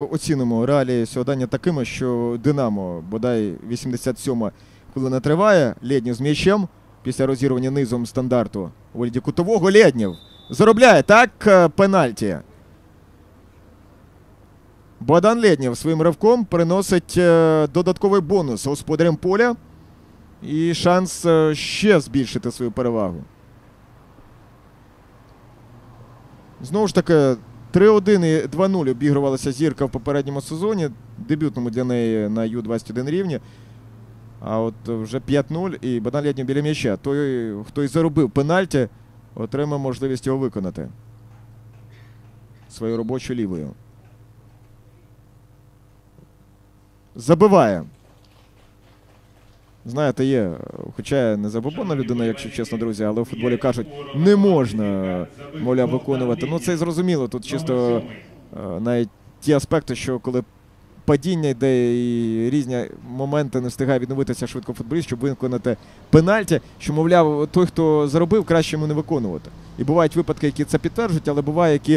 Оцінимо реалії сьогодення такими, що Динамо, бодай 87 хвилина триває. Лєднів з м'ячем після розірвання низом стандарту вигляді кутового. Лєднів заробляє так е, пенальті. Богдан Лєднів своїм ривком приносить е, додатковий бонус господарям поля і шанс е, ще збільшити свою перевагу. Знову ж таки, 3-1 і 2-0 обігрувалася зірка в попередньому сезоні, дебютному для неї на Ю-21 рівні. А от вже 5-0 і Богдан біля м'яча. Той, хто і заробив пенальті, отримав можливість його виконати. Свою робочу лівою. Забиває. Знаєте, є, хоча не забобонна людина, якщо чесно, друзі, але у футболі кажуть, не можна, мовляв, виконувати. Ну, це зрозуміло. Тут чисто е, навіть ті аспекти, що коли падіння йде і різні моменти не встигає відновитися швидко футболіст, щоб виконати пенальті, що, мовляв, той, хто заробив, краще йому не виконувати. І бувають випадки, які це підтверджують, але буває, які